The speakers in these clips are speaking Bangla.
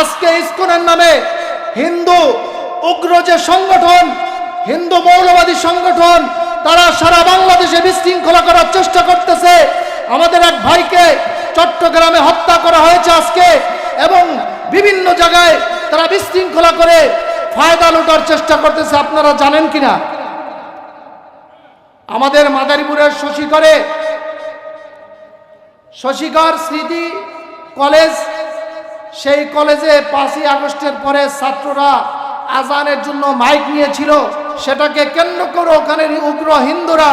আজকে ইস্কনের নামে হিন্দু উগ্র যে সংগঠন, হিন্দু মৌলবাদী সংগঠন, তারা সারা বাংলাদেশে বিশৃঙ্খলা করার চেষ্টা করতেছে। আমাদের এক ভাইকে চট্টগ্রামে হত্যা করা হয়েছে আজকে এবং বিভিন্ন জায়গায় তারা বিশৃঙ্খলা করে ফায়দা লুটার চেষ্টা করতেছে, আপনারা জানেন কিনা? আমাদের মাদারীপুরের শশীকরে শশীকর স্মৃতি কলেজ সেই কলেজে পাঁচই আগস্টের পরে ছাত্ররা আজানের জন্য মাইক নিয়েছিল। সেটাকে কেন্দ্র করে ওখানের উগ্র হিন্দুরা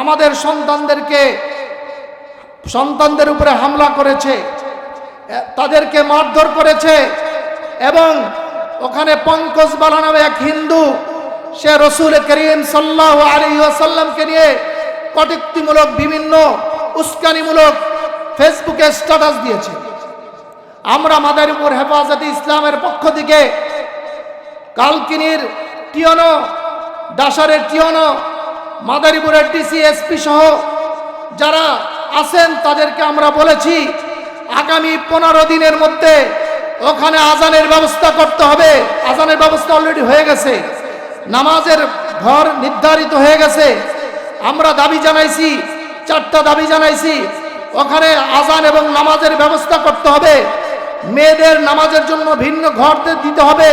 আমাদের সন্তানদেরকে, সন্তানদের উপরে হামলা করেছে তাদেরকে মারধর করেছে এবং ওখানে পঙ্কজ বালা নামে এক হিন্দু, সে রসুল করিম সাল্লাহ আলী আসাল্লামকে নিয়ে কটুক্তিমূলক, বিভিন্ন উস্কানিমূলক ফেসবুকে স্ট্যাটাস দিয়েছে। আমরা মাদারীপুর হেফাজতে ইসলামের পক্ষ থেকে কালকিনির টিয়নো ডাসারের টিয়নো মাদারীপুরের ডিসি এসপি সহ যারা আছেন তাদেরকে আমরা বলেছি, আগামী পনেরো দিনের মধ্যে ওখানে আজানের ব্যবস্থা করতে হবে। আজানের ব্যবস্থা অলরেডি হয়ে গেছে। নামাজের ঘর নির্ধারিত হয়ে গেছে। আমরা দাবি জানাইছি, চারটা দাবি জানাইছি, ওখানে আজান এবং নামাজের ব্যবস্থা করতে হবে। মেয়েদের নামাজের জন্য ভিন্ন ঘর দিতে হবে।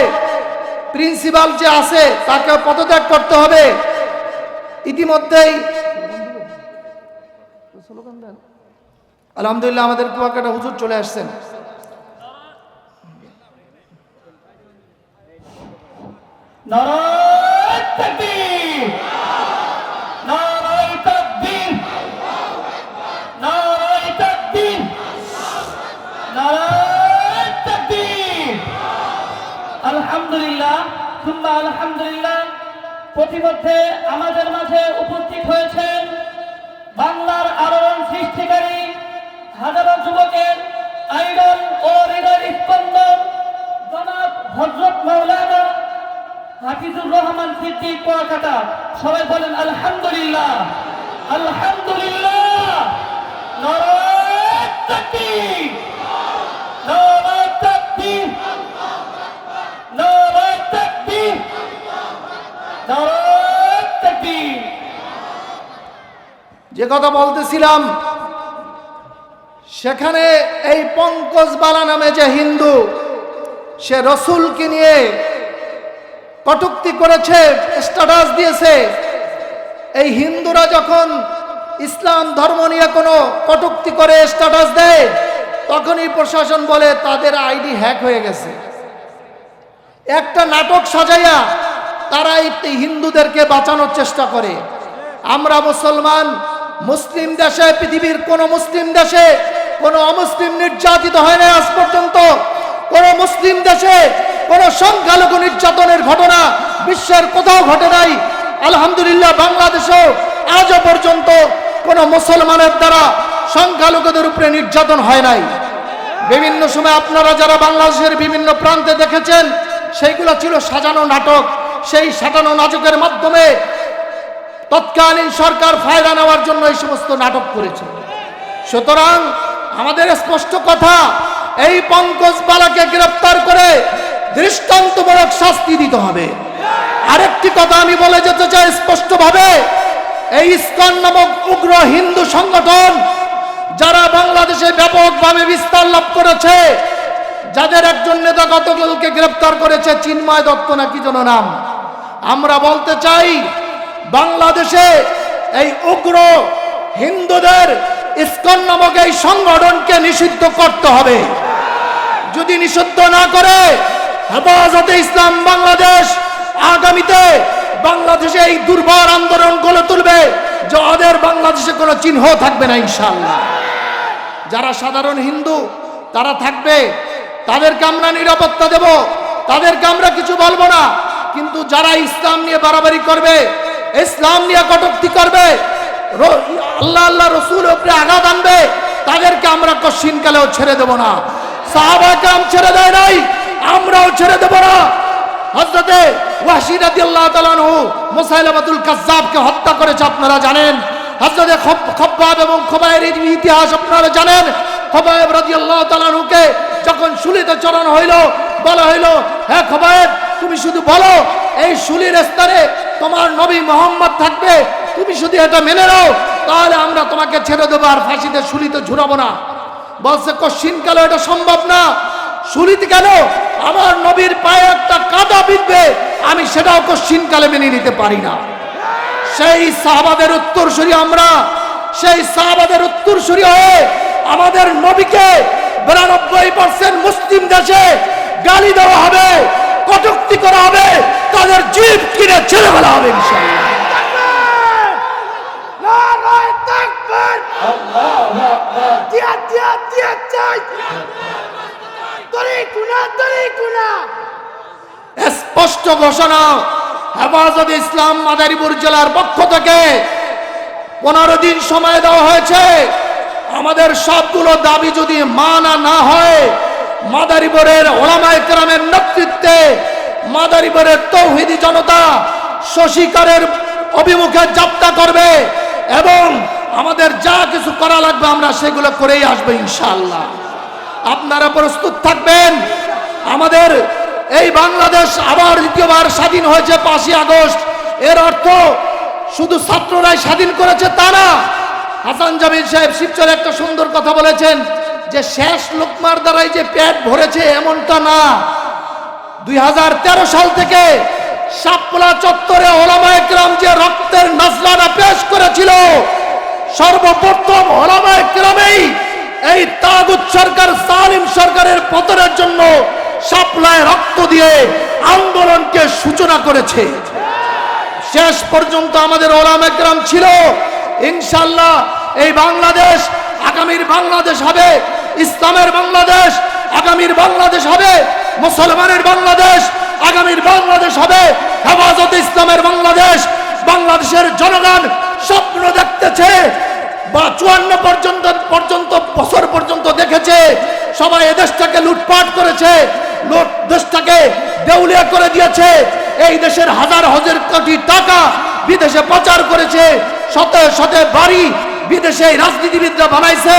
প্রিন্সিপাল যে আছে, তাকে পদত্যাগ করতে হবে। ইতিমধ্যেই আলহামদুলিল্লাহ আমাদের কুয়াকাটা হুজুর চলে আসছেন। নারায় সুম্মা আলহামদুলিল্লাহ। প্রতিমধ্যে আমাদের মাঝে উপস্থিত হয়েছেন বাংলার আলোড়ন সৃষ্টিকারী হাজারো যুবকের আইডল ও হৃদয় স্পন্দন জনাব হজরত মৌলানা হাফিজুর রহমান সিদ্দিক কুয়াকাটা সবাই বলেন, আলহামদুলিল্লাহ আলহামদুলিল্লাহ। নারায় যে কথা বলতেছিলাম, সেখানে এই পঙ্কজ বালা নামে যে হিন্দু, সে রসুলকে নিয়ে কটুক্তি করেছে, স্ট্যাটাস দিয়েছে। এই হিন্দুরা যখন ইসলাম ধর্ম নিয়ে কোনো কটুক্তি করে স্ট্যাটাস দেয়, তখনই প্রশাসন বলে, তাদের আইডি হ্যাক হয়ে গেছে। একটা নাটক সাজাইয়া তারা এই হিন্দুদেরকে বাঁচানোর চেষ্টা করে। আমরা মুসলমান, মুসলিম দেশে, পৃথিবীর কোন মুসলিম দেশে, কোন অমুসলিম নির্যাতিত হয় না আজ পর্যন্ত। কোন মুসলিম দেশে কোন সংখ্যালঘু নির্যাতনের ঘটনা বিশ্বের কোথাও ঘটে নাই। আলহামদুলিল্লাহ, বাংলাদেশেও আজও পর্যন্ত কোন মুসলমানের দ্বারা সংখ্যালঘুদের উপরে নির্যাতন হয় নাই। বিভিন্ন সময় আপনারা যারা বাংলাদেশের বিভিন্ন প্রান্তে দেখেছেন, সেইগুলো ছিল সাজানো নাটক। সেই সাজানো নাটকের মাধ্যমে তৎকালীন সরকার ফায়দা নেওয়ার জন্য এই সমস্ত নাটক করেছে। সুতরাং আমাদের স্পষ্ট কথা, এই পঙ্কজ বালাকে গ্রেপ্তার করে দৃষ্টান্তমূলক শাস্তি দিতে হবে। আরেকটি কথা আমি বলে যেতে চাই স্পষ্টভাবে, এই ইস্কন নামক উগ্র হিন্দু সংগঠন যারা বাংলাদেশে ব্যাপকভাবে বিস্তার লাভ করেছে, যাদের একজন নেতা গতকালকে গ্রেপ্তার করেছে, চিন্ময় দত্ত নাকি যেন নাম। আমরা বলতে চাই, বাংলাদেশে এই উগ্র হিন্দুদের ইস্কন নামক এই সংগঠনকে নিষিদ্ধ করতে হবে। যদি নিষিদ্ধ না করে, হেফাজতে ইসলাম বাংলাদেশ আগামীতে বাংলাদেশে এই দুর্বার আন্দোলন গড়ে তুলবে, যে ওদের বাংলাদেশে কোনো চিহ্ন থাকবে না ইনশাল্লাহ যারা সাধারণ হিন্দু, তারা থাকবে, তাদেরকে আমরা নিরাপত্তা দেব, তাদেরকে আমরা কিছু বলব না। কিন্তু যারা ইসলাম নিয়ে বাড়াবাড়ি করবে, ইসলাম নিয়ে কটুক্তি করবে আল্লাহ আল্লাহ রসুল উপরে আঘাত আনবে, তাদেরকে আমরা কশিনকালেও ছেড়ে দেব না। সাহাবাকাম ছেড়ে দেয় নাই, আমরাও ছেড়ে দেব না। হজরতে ওয়াসিরাদি আল্লাহ তালানহু মুসাইলামাতুল কাজ্জাবকে হত্যা করেছে, আপনারা জানেন। হজরতে খব্বাব এবং খোবাইয়ের ইতিহাস আপনারা জানেন। খবায়েব রাদিয়াল্লাহু তাআলাকে যখন শুলিতে চরণ হইল, বলা হইল হ্যাঁ খবায়েব তুমি শুধু বলো, এই শুলির স্তরে তোমার নবী মোহাম্মদ থাকবে। তুমি শুধু এটা মেনে নাও, তাহলে আমরা তোমাকে ছেড়ে দেবো আর ফাঁসিতে শুলিতে ঝুরাবো না। বলছে, কশ্চিন কালো এটা সম্ভব না। শুলিতে কেন আমার নবীর পায়ে একটা কাদা বিঁধবে। আমি সেটাও কশ্চিন কালে মেনে নিতে পারি না। সেই সাহাবাদের উত্তরসূরি আমরা, সেই সাহাবাদের উত্তরসূরি হয়ে আমাদের নবীকে বিরানব্বই পার্সেন্ট মুসলিম দেশে গালি দেওয়া হবে। কটুক্তি করা হবে, তাদের জীব কিনে ছেড়ে ফেলা হবে স্পষ্ট ঘোষণা, হেফাজত ইসলাম মাদারীপুর জেলার পক্ষ থেকে পনেরো দিন সময় দেওয়া হয়েছে। আমাদের সবগুলো দাবি যদি মানা না হয় মাদারীপুরের ওলামায় কেরামের নেতৃত্বে মাদারীপুরের তৌহিদি জনতা শশীকারের অভিমুখে যাত্রা করবে এবং আমাদের যা কিছু করা লাগবে আমরা সেগুলো করেই আসব ইনশাআল্লাহ। আপনারা প্রস্তুত থাকবেন। আমাদের এই বাংলাদেশ আবার দ্বিতীয়বার স্বাধীন হয়েছে পাঁচই আগস্ট। এর অর্থ শুধু ছাত্ররাই স্বাধীন করেছে তারা হাসান জামিল সাহেব শিবচর একটা সুন্দর কথা বলেছেন। যে শেষ লোকমার দ্বারাই যে পেট ভরেছে এমনটা না। দুই হাজার তেরো সাল থেকে সাপলা চত্বরে ওলামায় গ্রাম যে রক্তের নজলানা পেশ করেছিল, সর্বপ্রথম ওলামায় গ্রামেই এই তাগুত সরকার, সালিম সরকারের পতনের জন্য সাপলায় রক্ত দিয়ে আন্দোলনকে সূচনা করেছে। শেষ পর্যন্ত আমাদের ওলামা গ্রাম ছিল ইনশাল্লাহ এই বাংলাদেশ, আগামীর বাংলাদেশ হবে ইসলামের বাংলাদেশ, আগামীর বাংলাদেশ হবে, মুসলমানের বাংলাদেশ, আগামীর বাংলাদেশ হবে। হেফাজত ইসলামের বাংলাদেশ, বাংলাদেশের জনগণ স্বপ্ন দেখতেছে, বা চুয়ান্ন পর্যন্ত পর্যন্ত, বছর পর্যন্ত দেখেছে, সবাই এ দেশটাকে লুটপাট করেছে দেশটাকে দেউলিয়া করে দিয়েছে, এই দেশের হাজার হাজার কোটি টাকা বিদেশে পাচার করেছে, শতে শতে বাড়ি বিদেশে রাজনীতিবিদরা বানাইছে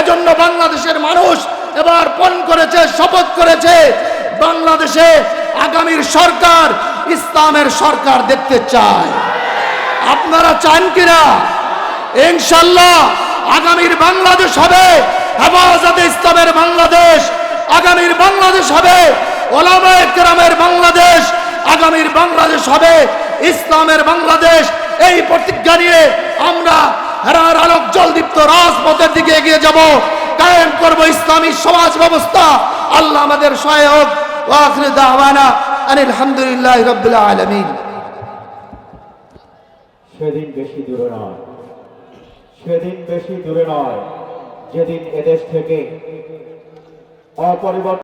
এজন্য বাংলাদেশের মানুষ এবার পণ করেছে, শপথ করেছে, বাংলাদেশে আগামীর সরকার ইসলামের সরকার দেখতে চায়। আপনারা চান কিনা? ইনশাল্লাহ আগামীর বাংলাদেশ হবে, হেফাজতে ইসলামের বাংলাদেশ, আগামীর বাংলাদেশ হবে, ওলামায়ে কেরামের বাংলাদেশ, আগামীর বাংলাদেশ হবে, ইসলামের বাংলাদেশ। এই প্রতিজ্ঞা নিয়ে আমরা হেরার আলোক জলদীপ্ত রাজপথের দিকে এগিয়ে যাব। কায়েম করব ইসলামী সমাজ ব্যবস্থা। আল্লাহ আমাদের সহায়ক। ওয়াখির দাওয়ানা আলহামদুলিল্লাহ রবিল আলমিন। সেদিন বেশি দূরে নয়। সেদিন বেশি দূরে নয়। যেদিন এদেশ থেকে অপরিবর্তিত